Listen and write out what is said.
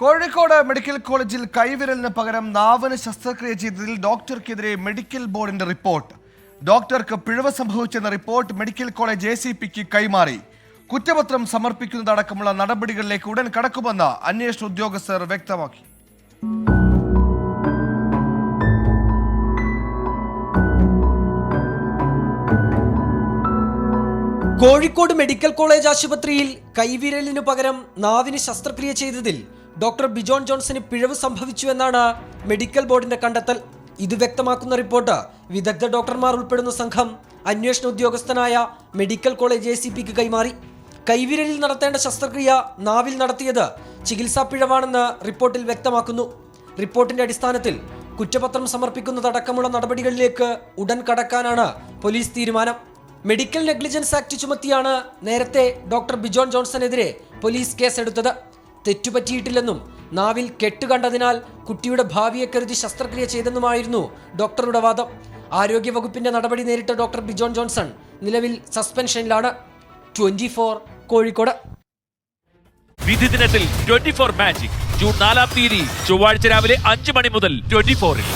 Kozhikode medical കോളേജിൽ കൈവിരലിന് പകരം നാവിന് ശസ്ത്രക്രിയ ചെയ്തതിൽ ഡോക്ടർക്കെതിരെ മെഡിക്കൽ ബോർഡിന്റെ റിപ്പോർട്ട്. ഡോക്ടർക്ക് പിഴവ് സംഭവിച്ചെന്ന report medical college A C പിക്ക് കൈമാറി. കുറ്റപത്രം സമർപ്പിക്കുന്നതടക്കമുള്ള നടപടികളിലേക്ക് ഉടൻ കടക്കുമെന്ന് അന്വേഷണ ഉദ്യോഗസ്ഥർ വ്യക്തമാക്കി. കോഴിക്കോട് മെഡിക്കൽ കോളേജ് ആശുപത്രിയിൽ കൈവിരലിനു പകരം നാവിന് ശസ്ത്രക്രിയ ചെയ്തതിൽ ഡോക്ടർ ബിജോൺ ജോൺസന് പിഴവ് സംഭവിച്ചുവെന്നാണ് മെഡിക്കൽ ബോർഡിന്റെ കണ്ടെത്തൽ. ഇത് വ്യക്തമാക്കുന്ന റിപ്പോർട്ട് വിദഗ്ധ ഡോക്ടർമാർ ഉൾപ്പെടുന്ന സംഘം അന്വേഷണ ഉദ്യോഗസ്ഥനായ മെഡിക്കൽ കോളേജ് എ സി പിക്ക് കൈമാറി. കൈവിരലിൽ നടത്തേണ്ട ശസ്ത്രക്രിയ നാവിൽ നടത്തിയത് ചികിത്സാ പിഴവാണെന്ന് റിപ്പോർട്ടിൽ വ്യക്തമാക്കുന്നു. റിപ്പോർട്ടിന്റെ അടിസ്ഥാനത്തിൽ കുറ്റപത്രം സമർപ്പിക്കുന്നതടക്കമുള്ള നടപടികളിലേക്ക് ഉടൻ കടക്കാനാണ് പോലീസ് തീരുമാനം. മെഡിക്കൽ നെഗ്ലിജൻസ് ആക്ട് ചുമത്തിയാണ് നേരത്തെ ഡോക്ടർ ബിജോൺ ജോൺസനെതിരെ പോലീസ് കേസെടുത്തത്. തെറ്റുപറ്റിയിട്ടില്ലെന്നും നാവിൽ കെട്ടുകണ്ടതിനാൽ കുട്ടിയുടെ ഭാവിയെ കരുതി ശസ്ത്രക്രിയ ചെയ്തെന്നുമായിരുന്നു ഡോക്ടറുടെ വാദം. ആരോഗ്യവകുപ്പിന്റെ നടപടി നേരിട്ട ഡോക്ടർ ബിജോൺ ജോൺസൺ നിലവിൽ സസ്പെൻഷനിലാണ്. Twenty four Kozhikode. വിധി ദിനത്തിൽ ട്വന്റി ഫോർ മാജിക്. ജൂൺ നാലാം തീയതി ചൊവ്വാഴ്ച രാവിലെ അഞ്ച് മണി മുതൽ ട്വന്റി ഫോറിൽ.